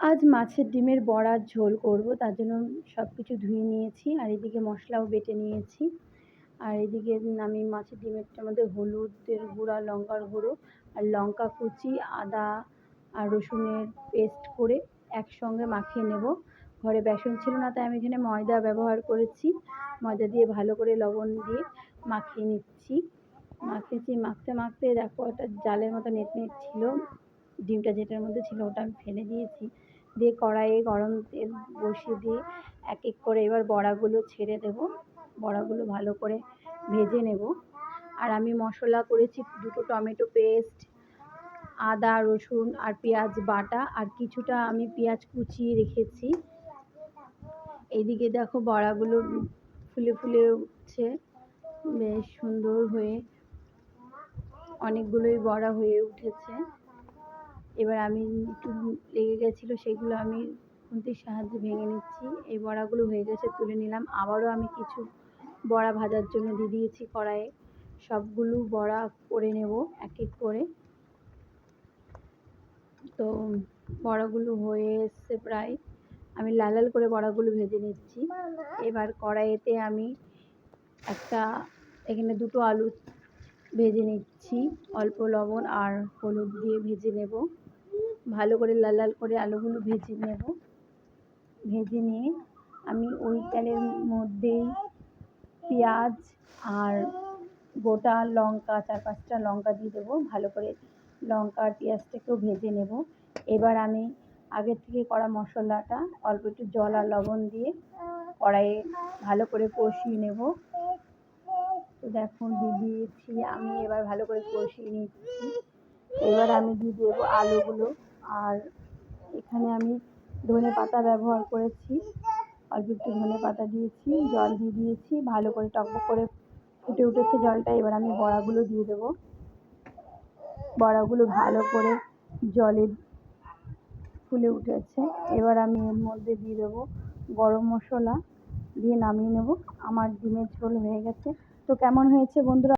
আজ মাছের ডিমের বড়ার ঝোল করব, তার জন্য সব কিছু ধুয়ে নিয়েছি, আর এদিকে মশলাও বেটে নিয়েছি। আর এদিকে আমি মাছের ডিমেরটার মধ্যে হলুদের গুঁড়া, লঙ্কার গুঁড়ো আর লঙ্কা কুচি, আদা আর রসুনের পেস্ট করে একসঙ্গে মাখিয়ে নেব। ঘরে বেসন ছিল না, তাই আমি এখানে ময়দা ব্যবহার করেছি। ময়দা দিয়ে ভালো করে লবণ দিয়ে মাখিয়ে নিচ্ছি। মাখিয়েছি, মাখতে মাখতে দেখো একটা জালের মতো নেট নেট ছিল, ডিমটা যেটার মধ্যে ছিল ওটা আমি ফেলে দিয়েছি। দিয়ে কড়াইয়ে গরম তেল বসিয়ে দিয়ে এক এক করে এবার বড়াগুলো ছেড়ে দেব। বড়াগুলো ভালো করে ভেজে নেব। আর আমি মশলা করেছি দুটো টমেটো পেস্ট, আদা, রসুন আর পেঁয়াজ বাটা। আর কিছুটা আমি পেঁয়াজ কুচিয়ে রেখেছি। এইদিকে দেখো বড়াগুলো ফুলে ফুলে উঠছে। বেশ সুন্দর হয়ে অনেকগুলোই বড়া হয়ে উঠেছে। এবার আমি একটু লেগে গেছিল, সেগুলো আমি খুন্তির সাহায্যে ভেঙে নিচ্ছি। এই বড়াগুলো হয়ে গেছে, তুলে নিলাম। আবারও আমি কিছু বড়া ভাজার জন্য দিয়ে দিয়েছি কড়াইয়ে। সবগুলো বড়া করে নেব, এক এক করে। তো বড়াগুলো হয়ে এসছে প্রায়। আমি লাল লাল করে বড়াগুলো ভেজে নিচ্ছি। এবার কড়াইতে আমি একটা, এখানে দুটো আলু ভেজে নিচ্ছি। অল্প লবণ আর হলুদ দিয়ে ভেজে নেব। ভালো করে লাল লাল করে আলুগুলো ভেজে নেব। ভেজে নিয়ে আমি ওই তেলের মধ্যেই পেঁয়াজ আর গোটা লঙ্কা, চার পাঁচটা লঙ্কা দিয়ে দেবো। ভালো করে লঙ্কা আর পেঁয়াজটাকেও ভেজে নেব। এবার আমি আগের থেকে করা মশলাটা অল্প একটু জল আর লবণ দিয়ে কড়াইয়ে ভালো করে কষিয়ে নেব। তো দেখুন, দিয়ে দিয়েছি। আমি এবার ভালো করে কষিয়ে নিচ্ছি এবার আমি দিয়ে দেবো আলুগুলো। আর এখানে আমি ধনে পাতা ব্যবহার করেছি। অল্প একটু ধনে পাতা দিয়েছি, জল দিয়ে দিয়েছি। ভালো করে টকবক করে ফুটে উঠেছে জলটা। এবার আমি বড়াগুলো দিয়ে দেবো। বড়াগুলো ভালো করে জলে ফুলে উঠেছে। এবার আমি এর মধ্যে দিয়ে দেবো গরম মশলা। দিয়ে নামিয়ে নেব। আমার ডিমের ঝোল হয়ে গেছে। তো কেমন হয়েছে বন্ধুরা?